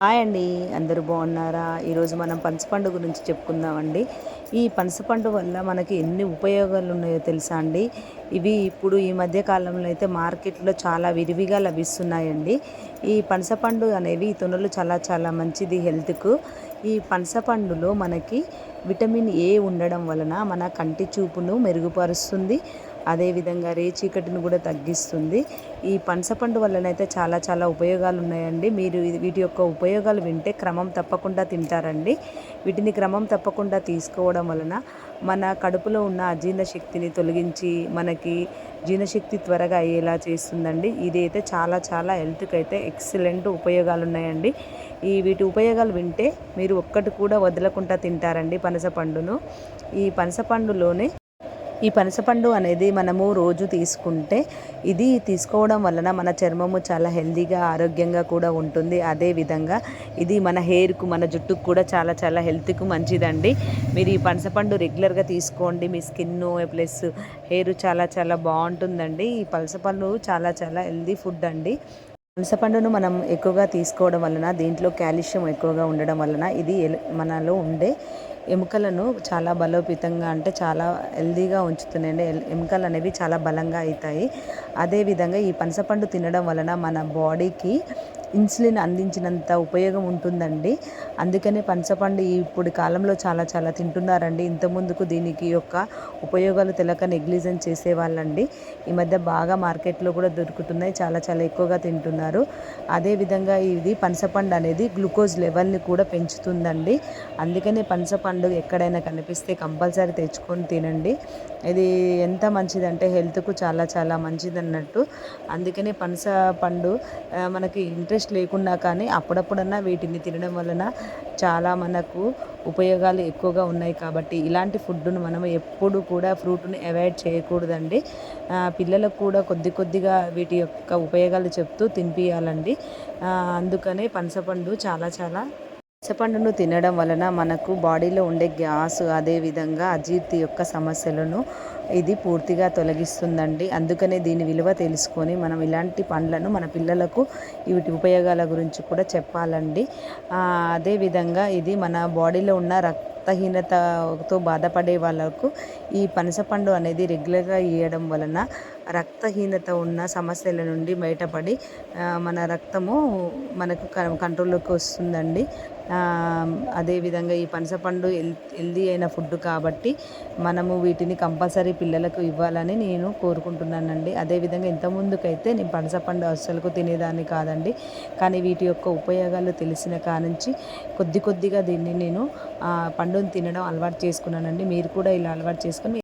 Hi అండి. అందరూ బాగున్నారా? ఈరోజు మనం పనసపండు గురించి చెప్పుకుందామండి. ఈ పనసపండు వల్ల మనకి ఎన్ని ఉపయోగాలు ఉన్నాయో తెలుసా అండి? ఇవి ఇప్పుడు ఈ మధ్య కాలంలో అయితే మార్కెట్లో చాలా విరివిగా లభిస్తున్నాయండి. ఈ పనసపండు అనేవి తొనలు చాలా చాలా మంచిది హెల్త్కు. ఈ పనసపండులో మనకి విటమిన్ ఏ ఉండడం వలన మన కంటి చూపును మెరుగుపరుస్తుంది. అదేవిధంగా రేచీకటిని కూడా తగ్గిస్తుంది. ఈ పనసపండు వల్లనైతే చాలా చాలా ఉపయోగాలు ఉన్నాయండి మీరు వీటి యొక్క ఉపయోగాలు వింటే క్రమం తప్పకుండా తింటారండి. వీటిని క్రమం తప్పకుండా తీసుకోవడం వలన మన కడుపులో ఉన్న అజీర్ణ శక్తిని తొలగించి మనకి జీర్ణశక్తి త్వరగా అయ్యేలా చేస్తుందండి. ఇదైతే చాలా చాలా హెల్త్కి అయితే ఎక్సలెంట్ ఉపయోగాలు ఉన్నాయండి ఈ వీటి ఉపయోగాలు వింటే మీరు ఒక్కటి కూడా వదలకుండా తింటారండి పనసపండును ఈ పనసపండులోనే ఈ పనసపండు అనేది మనము రోజు తీసుకుంటే ఇది తీసుకోవడం వలన మన చర్మము చాలా హెల్దీగా ఆరోగ్యంగా కూడా ఉంటుంది. అదేవిధంగా ఇది మన హెయిర్కు మన జుట్టుకు కూడా చాలా చాలా హెల్త్కు మంచిదండి. మీరు ఈ పనసపండు రెగ్యులర్గా తీసుకోండి. మీ స్కిన్ ప్లస్ హెయిర్ చాలా చాలా బాగుంటుందండి. ఈ పనసపండు చాలా చాలా హెల్దీ ఫుడ్ అండి. పనసపండును మనం ఎక్కువగా తీసుకోవడం వలన దీంట్లో కాల్షియం ఎక్కువగా ఉండడం వలన ఇది మనలో ఉండే ఎముకలను చాలా బలోపేతంగా అంటే చాలా హెల్దీగా ఉంచుతున్నాయండి ఎముకలు అనేవి చాలా బలంగా అవుతాయి. అదేవిధంగా ఈ పనసపండు తినడం వలన మన బాడీకి ఇన్సులిన్ అందించినంత ఉపయోగం ఉంటుందండి. అందుకనే పనసపండు ఇప్పుడు కాలంలో చాలా చాలా తింటున్నారండి. ఇంతకుముందుకు దీనికి యొక్క ఉపయోగాలు తెలక నెగ్లిజెన్స్ చేసేవాళ్ళండి ఈ మధ్య బాగా మార్కెట్లో కూడా దొరుకుతున్నాయి. చాలా చాలా ఎక్కువగా తింటున్నారు. అదేవిధంగా ఇది పనసపండు అనేది గ్లూకోజ్ లెవెల్ని కూడా పెంచుతుందండి. అందుకనే పనసపండు ఎక్కడైనా కనిపిస్తే కంపల్సరీ తెచ్చుకొని తినండి. ఇది ఎంత మంచిదంటే హెల్త్కు చాలా చాలా మంచిది అన్నట్టు అందుకనే పనస పండు మనకి ఇంట్రెస్ట్ లేకున్నా కానీ అప్పుడప్పుడన్నా వీటిని తినడం వలన చాలా మనకు ఉపయోగాలు ఎక్కువగా ఉన్నాయి కాబట్టి ఇలాంటి ఫుడ్ను మనం ఎప్పుడు కూడా ఫ్రూట్ని అవాయిడ్ చేయకూడదండి. పిల్లలకు కూడా కొద్ది కొద్దిగా వీటి యొక్క ఉపయోగాలు చెప్తూ తినిపించాలండి అందుకనే పనసపండు చాలా చాలా పనసపండును తినడం వలన మనకు బాడీలో ఉండే గ్యాస్ అదేవిధంగా అజీర్తి యొక్క సమస్యలను ఇది పూర్తిగా తొలగిస్తుందండి. అందుకనే దీని విలువ తెలుసుకొని మనం ఇలాంటి పండ్లను మన పిల్లలకు వీటి ఉపయోగాల గురించి కూడా చెప్పాలండి. అదేవిధంగా ఇది మన బాడీలో ఉన్న రక్తహీనతతో బాధపడే వాళ్ళకు ఈ పనసపండు అనేది రెగ్యులర్గా ఇవ్వడం వలన రక్తహీనత ఉన్న సమస్యల నుండి బయటపడి మన రక్తము మనకు క- కంట్రోల్లోకి వస్తుందండి. అదేవిధంగా ఈ పనసపండు హెల్ హెల్దీ అయిన ఫుడ్ కాబట్టి మనము వీటిని కంపల్సరీ పిల్లలకు ఇవ్వాలని నేను కోరుకుంటున్నానండి. అదేవిధంగా ఇంతకుముందుకైతే నేను పనసపండు అస్సలకు తినేదాన్ని కాదండి. కానీ వీటి యొక్క ఉపయోగాలు తెలిసిన కానుంచి కొద్ది కొద్దిగా దీన్ని నేను పండుని తినడం అలవాటు చేసుకున్నానండి. మీరు కూడా ఇలా అలవాటు చేసుకుని